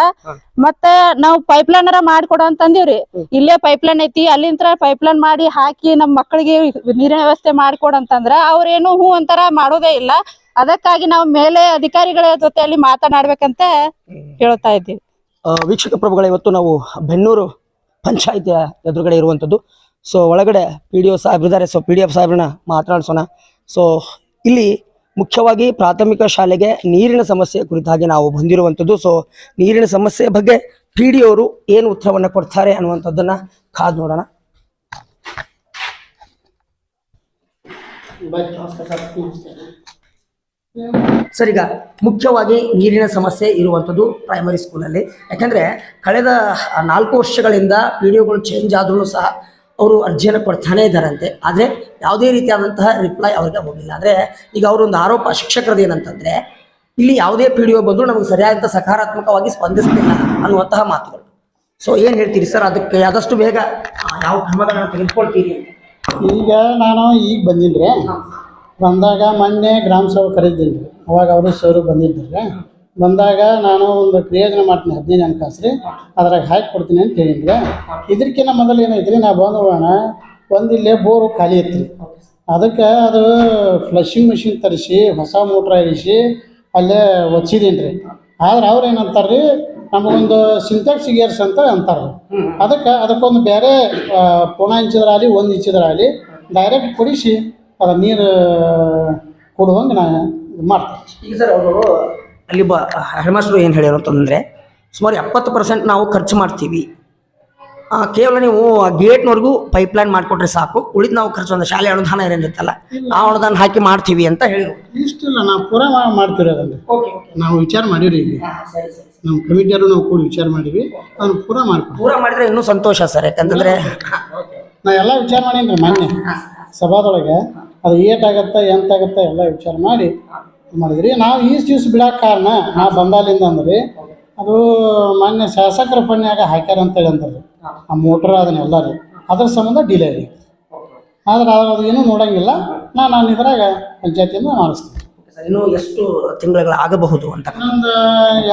ಮತ್ತೆ ನಾವು ಪೈಪ್ಲೈನ್ ಮಾಡ್ಕೊಡು ಅಂತಂದಿವ್ರಿ. ಇಲ್ಲೇ ಪೈಪ್ಲೈನ್ ಐತಿ. ಅಲ್ಲಿಂತ್ರ ಪೈಪ್ಲೈನ್ ಮಾಡಿ ಹಾಕಿ ನಮ್ ಮಕ್ಕಳಿಗೆ ನೀರಿನ ವ್ಯವಸ್ಥೆ ಮಾಡ್ಕೊಡು ಅಂತಂದ್ರ ಅವ್ರೇನು ಹೂ ಅಂತಾರ ಮಾಡೋದೇ ಇಲ್ಲ. ಅದಕ್ಕಾಗಿ ನಾವು ಮೇಲೆ ಅಧಿಕಾರಿಗಳ ಜೊತೆ ಅಲ್ಲಿ ಮಾತನಾಡ್ಬೇಕಂತ ಹೇಳ್ತಾ ಇದ್ದೀವಿ. ವೀಕ್ಷಕ ಪ್ರಭುಗಳ ಇವತ್ತು ನಾವು ಬೆನ್ನೂರು ಪಂಚಾಯಿತಿಯ ಎದುರುಗಡೆ ಇರುವಂಥದ್ದು. ಸೊ ಒಳಗಡೆ ಪಿ ಡಿ ಒ ಸಾಹೇಬ್ರಿದ್ದಾರೆ ಸೊ ಪಿ ಡಿ ಎಫ್ ಸಾಹೇಬ್ರನ್ನ ಮಾತನಾಡಿಸೋಣ. ಸೊ ಇಲ್ಲಿ ಮುಖ್ಯವಾಗಿ ಪ್ರಾಥಮಿಕ ಶಾಲೆಗೆ ನೀರಿನ ಸಮಸ್ಯೆ ಕುರಿತಾಗಿ ನಾವು ಬಂದಿರುವಂಥದ್ದು. ಸೊ ನೀರಿನ ಸಮಸ್ಯೆ ಬಗ್ಗೆ ಪಿ ಡಿ ಅವರು ಏನು ಉತ್ತರವನ್ನು ಕೊಡ್ತಾರೆ ಅನ್ನುವಂಥದ್ದನ್ನು ಕಾದು ನೋಡೋಣ. ಸರ್ ಈಗ ಮುಖ್ಯವಾಗಿ ನೀರಿನ ಸಮಸ್ಯೆ ಇರುವಂಥದ್ದು ಪ್ರೈಮರಿ ಸ್ಕೂಲಲ್ಲಿ ಯಾಕಂದ್ರೆ ಕಳೆದ ನಾಲ್ಕು ವರ್ಷಗಳಿಂದ ಪಿ ಡಿ ಒಗಳು ಚೇಂಜ್ ಆದ್ರೂ ಸಹ ಅವರು ಅರ್ಜಿಯನ್ನು ಕೊಡ್ತಾನೆ ಇದ್ದಾರಂತೆ. ಆದರೆ ಯಾವುದೇ ರೀತಿಯಾದಂತಹ ರಿಪ್ಲೈ ಅವ್ರಿಗೆ ಹೋಗಿಲ್ಲ. ಅಂದರೆ ಈಗ ಅವರೊಂದು ಆರೋಪ ಶಿಕ್ಷಕರದ್ದು ಏನಂತಂದ್ರೆ ಇಲ್ಲಿ ಯಾವುದೇ ಪಿ ಡಿ ಒ ಬಂದರೂ ನಮಗೆ ಸರಿಯಾದಂಥ ಸಕಾರಾತ್ಮಕವಾಗಿ ಸ್ಪಂದಿಸ್ತಿಲ್ಲ ಅನ್ನುವಂತಹ ಮಾತುಗಳು. ಸೊ ಏನು ಹೇಳ್ತೀರಿ ಸರ್? ಅದಕ್ಕೆ ಆದಷ್ಟು ಬೇಗ ಯಾವ ಕ್ರಮಗಳನ್ನು ತೆಗೆದುಕೊಳ್ತೀರಿ ಈಗ ನಾನು ಈಗ ಬಂದಿದ್ರೆ ರೀ ಬಂದಾಗ ಮೊನ್ನೆ ಗ್ರಾಮ ಸಭೆ ರೀ ಅವಾಗ ಅವರು ಸರು ಬಂದಿದ್ದರು. ಬಂದಾಗ ನಾನು ಒಂದು ಕ್ರಿಯೋಜನೆ ಮಾಡ್ತೀನಿ, ಹದಿನೈದು ಹಣಕಾಸು ರೀ ಅದ್ರಾಗ ಹಾಕಿ ಕೊಡ್ತೀನಿ ಅಂತ ಹೇಳಿದ್ರೆ ಇದಕ್ಕಿಂತ ಮೊದಲು ಏನೈತೆ ರೀ ನಾ ಬಂದು ಹೋಗೋಣ ಒಂದು ಇಲ್ಲೇ ಬೋರು ಖಾಲಿ ಐತ್ರಿ. ಅದಕ್ಕೆ ಅದು ಫ್ಲಶಿಂಗ್ ಮಿಷಿನ್ ತರಿಸಿ, ಹೊಸ ಮೋಟ್ರ್ ಇರಿಸಿ ಅಲ್ಲೇ ಒಚ್ಚಿದ್ದೀನಿ ರೀ ಆದ್ರೆ ಅವ್ರು ಏನಂತಾರೆ ರೀ ನಮಗೊಂದು ಸಿಂಥೆಕ್ಸ್ ಗೇರ್ಸ್ ಅಂತ ಅಂತಾರೆ ಅದಕ್ಕೆ ಅದಕ್ಕೊಂದು ಬೇರೆ ಪುಣ ಇಂಚಿದ್ರಾಗಲಿ, ಒಂದು ಇಂಚಿದ್ರಾಗಲಿ ಡೈರೆಕ್ಟ್ ಕೊಡಿಸಿ ಅದು ನೀರು ಕೊಡುವಂಗೆ ನಾನು ಇದು ಮಾಡ್ತೀನಿ. ಈಗ ಸರ್ ಅವರು ಅಲ್ಲಿ ಬ ಹೆಡ್ಮಾಸ್ಟ್ರು ಏನು ಹೇಳ್ಯಾರ ಅಂತಂದರೆ ಸುಮಾರು ಎಪ್ಪತ್ತು ಪರ್ಸೆಂಟ್ ನಾವು ಖರ್ಚು ಮಾಡ್ತೀವಿ. ಕೇವಲ ನೀವು ಆ ಗೇಟ್ನವರೆಗೂ ಪೈಪ್ಲೈನ್ ಮಾಡಿಕೊಟ್ರೆ ಸಾಕು. ಉಳಿದ ನಾವು ಖರ್ಚು ಒಂದು ಶಾಲೆ ಅನುದಾನ ಏನಿರುತ್ತಲ್ಲ ಆ ಅನುದಾನ ಹಾಕಿ ಮಾಡ್ತೀವಿ ಅಂತ ಹೇಳಿದ್ರು. ಇಷ್ಟಿಲ್ಲ ನಾವು ಪೂರ ಮಾಡ್ತೀವಿ ಅದನ್ನು. ಓಕೆ ನಾವು ವಿಚಾರ ಮಾಡೀವಿ ಈಗ. ಸರಿ ಸರಿ ನಮ್ಮ ಕಮಿಟಿಯವರು ನಾವು ಕೂಡ ವಿಚಾರ ಮಾಡೀವಿ. ಅದನ್ನು ಪೂರ ಮಾಡ್ತೀವಿ ಪೂರ ಮಾಡಿದ್ರೆ ಇನ್ನೂ ಸಂತೋಷ ಸರ್ ಯಾಕಂತಂದ್ರೆ ನಾ ಎಲ್ಲ ವಿಚಾರ ಮಾಡೀನಿ ರೀ ಮೊನ್ನೆ ಸಭಾದೊಳಗೆ. ಅದು ಏಟಾಗತ್ತೆ ಎಂತಾಗತ್ತೆ ಎಲ್ಲ ವಿಚಾರ ಮಾಡಿ ಮಾಡಿದ್ರಿ. ನಾವು ಈ ದಿವ್ಸ ಬಿಡಕ್ಕೆ ಕಾರಣ ನಾ ಬಂದಾಲಿಂದ ಅಂದ್ರಿ ಅದು ಮೊನ್ನೆ ಶಾಸಕರ ಪಣ್ಯಾಗ ಹಾಕ್ಯಾರ ಅಂತೇಳಿ ಅಂತಾರೆ ಆ ಮೋಟ್ರ್ ಅದನ್ನೆಲ್ಲ ರೀ. ಅದ್ರ ಸಂಬಂಧ ಡಿಲೇ ರೀ. ಆದ್ರೆ ಅದು ಏನೂ ನೋಡಂಗಿಲ್ಲ. ನಾನು ನಾನು ಇದ್ರಾಗ ಪಂಚಾಯತಿಯಿಂದ ಮಾಡಿಸ್ತೀನಿ. ಇನ್ನು ಎಷ್ಟು ತಿಂಗಳ ಆಗಬಹುದು ಅಂತ ಒಂದು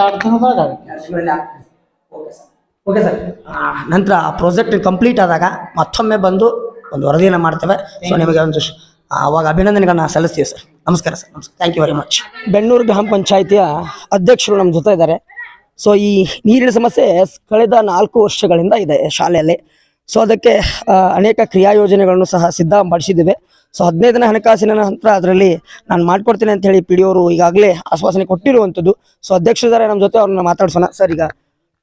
ಎರಡು ತಿಂಗಳದಾಗ ಓಕೆ ಸರ್ ನಂತರ ಆ ಪ್ರಾಜೆಕ್ಟ್ ಕಂಪ್ಲೀಟ್ ಆದಾಗ ಮತ್ತೊಮ್ಮೆ ಬಂದು ಒಂದು ವರದಿಯನ್ನು ಮಾಡ್ತೇವೆ. ಸೊ ನಿಮಗೆ ಒಂದು ಆವಾಗ ಅಭಿನಂದನೆಗಳನ್ನ ಸಲ್ಲಿಸ್ತೀವಿ ಸರ್. ನಮಸ್ಕಾರ ಸರ್. ನಮಸ್ಕಾರ. Thank you very much Bennur ಗ್ರಾಮ ಪಂಚಾಯಿತಿಯ ಅಧ್ಯಕ್ಷರು ನಮ್ಮ ಜೊತೆ ಇದ್ದಾರೆ. ಸೊ ಈ ನೀರಿನ ಸಮಸ್ಯೆ ಕಳೆದ ನಾಲ್ಕು ವರ್ಷಗಳಿಂದ ಇದೆ ಶಾಲೆಯಲ್ಲಿ. ಸೊ ಅದಕ್ಕೆ ಅನೇಕ ಕ್ರಿಯಾ ಯೋಜನೆಗಳನ್ನು ಸಹ ಸಿದ್ಧಪಡಿಸಿದ್ದೇವೆ ಸೊ ಹದಿನೈದನೇ ಹಣಕಾಸಿನ ನಂತರ ಅದರಲ್ಲಿ ನಾನು ಮಾಡ್ಕೊಡ್ತೀನಿ ಅಂತ ಹೇಳಿ ಪಿ ಡಿ ಈಗಾಗಲೇ ಆಶ್ವಾಸನೆ ಕೊಟ್ಟಿರುವಂಥದ್ದು. ಸೊ ಅಧ್ಯಕ್ಷರಿದ್ದಾರೆ ನಮ್ಮ ಜೊತೆ, ಅವ್ರನ್ನ ಮಾತಾಡ್ಸೋಣ. ಸರ್ ಈಗ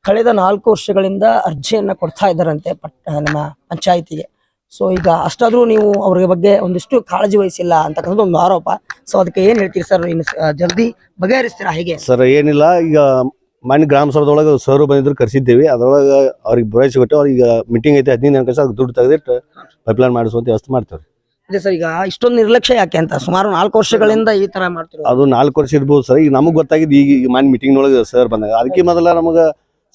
ಕಳೆದ ನಾಲ್ಕು ವರ್ಷಗಳಿಂದ ಅರ್ಜಿಯನ್ನು ಕೊಡ್ತಾ ಇದ್ದಾರಂತೆ ಪಟ್ ನಮ್ಮ ಪಂಚಾಯಿತಿಗೆ. ಸೊ ಈಗ ಅಷ್ಟಾದ್ರೂ ನೀವು ಅವ್ರ ಬಗ್ಗೆ ಒಂದಿಷ್ಟು ಕಾಳಜಿ ವಹಿಸಿಲ್ಲ ಅಂತಕ್ಕಂಥದ್ದು ಒಂದು ಆರೋಪ. ಸೊ ಅದಕ್ಕೆ ಏನ್ ಹೇಳ್ತೀರಿ ಸರ್ ಇನ್ನು ಜಲ್ದಿ ಬಗೆಹರಿಸ್ತೀರಾ ಹೇಗೆ? ಸರ್ ಏನಿಲ್ಲ. ಈಗ ಮಾನ್ಯ ಗ್ರಾಮ ಸಭೆದೊಳಗೆ ಸರ್ ಬಂದಿದ್ರು ಕರೆಸಿದ್ದೀವಿ. ಅದರೊಳಗೆ ಅವ್ರಿಗೆ ಭರವಸೆ ಕೊಟ್ಟು ಅವ್ರಿಗೆ ಮೀಟಿಂಗ್ ಐತೆ ಹದಿನೈದು ದಿನ ಅದಕ್ಕೆ ದುಡ್ಡು ತೆಗೆದಿಟ್ಟು ಪೈಪ್ಲೈನ್ ಮಾಡಿಸುವಂತ ವ್ಯವಸ್ಥೆ ಮಾಡ್ತೇವೆ ಅದೇ ಸರ್ ಈಗ ಇಷ್ಟೊಂದು ನಿರ್ಲಕ್ಷ್ಯ ಯಾಕೆ ಅಂತ? ಸುಮಾರು ನಾಲ್ಕು ವರ್ಷಗಳಿಂದ ಈ ತರ ಮಾಡ್ತಿರೋ ಅದು ನಾಲ್ಕು ವರ್ಷ ಇರ್ಬೋದು ಸರ್ ಈಗ ನಮಗೆ ಗೊತ್ತಾಗಿದ್ದು ಈಗ ಈಗ ಮನೆ ಮೀಟಿಂಗ್ನೊಳಗೆ ಸರ್ ಬಂದಾಗ. ಅದಕ್ಕೆ ಮೊದಲ ನಮಗೆ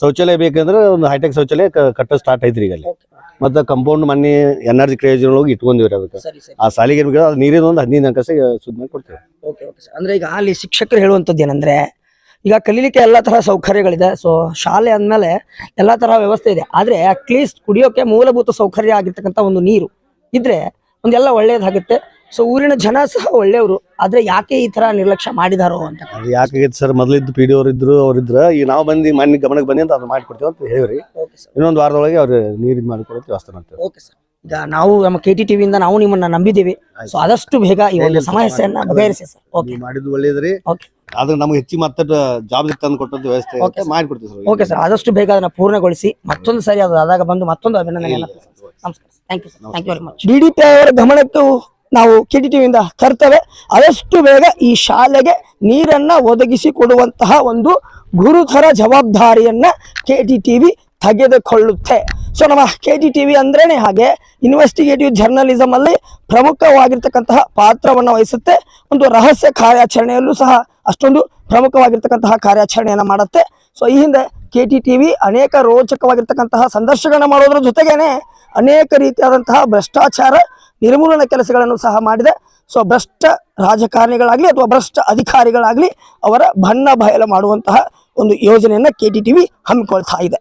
ಶೌಚಾಲಯ ಬೇಕಂದ್ರೆ ಒಂದು ಹೈಟೆಕ್ ಶೌಚಾಲಯ ಕಟ್ಟೋ ಸ್ಟಾರ್ಟ್ ಐತ್ರಿ ಈಗ ಅಲ್ಲಿ. ಮತ್ತೆ ಕಂಪೌಂಡ್ ಮನೆ ಎನರ್ಜಿ ಕ್ರೇಜ್ ಒಳಗೆ ಇಟ್ಕೊಂಡಿವ್ರಿ ಅದಕ್ಕೆ. ಸರಿ ಸರಿ. ಆ ಸಾಲಿಗೆ ಏನ್ ಅದು ನೀರಿನ ಒಂದು ಹದಿನೈದು ಅಂಕಸ ಸುದ್ದಿ ಕೊಡ್ತೇವೆ. ಓಕೆ ಓಕೆ ಸರ್ ಅಂದ್ರೆ ಈಗ ಅಲ್ಲಿ ಶಿಕ್ಷಕರು ಹೇಳುವಂಥದ್ದು ಏನಂದ್ರೆ ಈಗ ಕಲೀಲಿಕ್ಕೆ ಎಲ್ಲಾ ತರಹ ಸೌಕರ್ಯಗಳಿದೆ. ಸೊ ಶಾಲೆ ಅಂದ್ಮೇಲೆ ಎಲ್ಲಾ ತರಹ ವ್ಯವಸ್ಥೆ ಇದೆ. ಆದ್ರೆ ಅಟ್ಲೀಸ್ಟ್ ಕುಡಿಯೋಕೆ ಮೂಲಭೂತ ಸೌಕರ್ಯ ಆಗಿರ್ತಕ್ಕಂಥ ಒಂದು ನೀರು ಇದ್ರೆ ಒಂದೆಲ್ಲ ಒಳ್ಳೇದಾಗುತ್ತೆ ಸೊ ಊರಿನ ಜನ ಸಹ ಒಳ್ಳೆಯವರು. ಆದ್ರೆ ಯಾಕೆ ಈ ತರ ನಿರ್ಲಕ್ಷ್ಯ ಮಾಡಿದಾರೋ ಅಂತ ಅದು ಯಾಕಾಗೈತೆ ಸರ್? ಮೊದಲಿದ್ದು ಪಿ ಡಿ ಅವ್ರು ಇದ್ರು ಅವ್ರಿದ್ರ ಈಗ ನಾವು ಬಂದು ಮನೆ ಗಮನಕ್ಕೆ ಬಂದಿ ಅಂತ ಅದು ಮಾಡಿಕೊಡ್ತೀವಿ ಅಂತ ಹೇಳಿವ್ರಿ. ಓಕೆ ಸರ್ ಇನ್ನೊಂದು ವಾರದೊಳಗೆ ಅವ್ರು ಇದು ಮಾಡಿಕೊಡೋದು ವ್ಯವಸ್ಥೆ ಮಾಡ್ತೀವಿ ಓಕೆ ಸರ್ ಈಗ ನಾವು ನಮ್ಮ ಕೆ ಟಿ ಟಿವಿಯಿಂದ ನಾವು ನಿಮ್ಮನ್ನ ನಂಬಿದ್ದೀವಿ. ಸೊ ಆದಷ್ಟು ಬೇಗ ಈ ಒಂದು ಸಮಸ್ಯೆಯನ್ನ ಬಗೆಹರಿಸಿ ಸರ್ ಓಕೆ ನೀವು ಮಾಡಿದ್ದು ಒಳ್ಳೇದ್ರಿ. ಓಕೆ ಆದ್ರೆ ನಮ್ಗೆ ಹೆಚ್ಚಿಗೆ ಮತ್ತೆ ಜಾಬ್ ತಂದು ಕೊಟ್ಟದ್ದು ವ್ಯವಸ್ಥೆ Okay, sir. ಮಾಡಿಕೊಡ್ತೀವಿ ಸರ್. ಓಕೆ ಸರ್ ಆದಷ್ಟು ಬೇಗ ಅದನ್ನ ಪೂರ್ಣಗೊಳಿಸಿ. ಮತ್ತೊಂದು ಸರಿ ಅದು ಆದಾಗ ಬಂದು ಮತ್ತೊಂದು ಅಭಿನಂದನೆ ನಮಸ್ಕಾರ. Thank you sir thank you very much D D P ಅವರ ಗಮನಕ್ಕೂ ನಾವು ಕೆ ಕರ್ತವೆ ಆದಷ್ಟು ಬೇಗ ಈ ಶಾಲೆಗೆ ನೀರನ್ನ ಒದಗಿಸಿ ಕೊಡುವಂತಹ ಒಂದು ಗುರುತರ ಜವಾಬ್ದಾರಿಯನ್ನ ಕೆ ಟಿ ಟಿವಿ ತೆಗೆದುಕೊಳ್ಳುತ್ತೆ. ಸೊ, ನಮ್ಮ ಕೆ ಟಿ ವಿ ಅಂದ್ರೇನೆ ಹಾಗೆ ಇನ್ವೆಸ್ಟಿಗೇಟಿವ್ ಜರ್ನಲಿಸಮ್ ಅಲ್ಲಿ ಪ್ರಮುಖವಾಗಿರ್ತಕ್ಕಂತಹ ಪಾತ್ರವನ್ನು ವಹಿಸುತ್ತೆ. ಒಂದು ರಹಸ್ಯ ಕಾರ್ಯಾಚರಣೆಯಲ್ಲೂ ಸಹ ಅಷ್ಟೊಂದು ಪ್ರಮುಖವಾಗಿರ್ತಕ್ಕಂತಹ ಕಾರ್ಯಾಚರಣೆಯನ್ನು ಮಾಡುತ್ತೆ. ಸೊ, ಈ ಹಿಂದೆ ಕೆ ಟಿ ಟಿವಿ ಅನೇಕ ರೋಚಕವಾಗಿರ್ತಕ್ಕಂತಹ ಸಂದರ್ಶನಗಳನ್ನ ಮಾಡೋದ್ರ ಜೊತೆಗೇನೆ ಅನೇಕ ರೀತಿಯಾದಂತಹ ಭ್ರಷ್ಟಾಚಾರ ನಿರ್ಮೂಲನ ಕೆಲಸಗಳನ್ನು ಸಹ ಮಾಡಿದೆ. ಸೊ ಭ್ರಷ್ಟ ರಾಜಕಾರಣಿಗಳಾಗಲಿ ಅಥವಾ ಭ್ರಷ್ಟ ಅಧಿಕಾರಿಗಳಾಗಲಿ ಅವರ ಬಣ್ಣ ಬಯಲು ಮಾಡುವಂತಹ ಒಂದು ಯೋಜನೆಯನ್ನು ಕೆ ಟಿ ವಿ ಹಮ್ಮಿಕೊಳ್ತಾ ಇದೆ.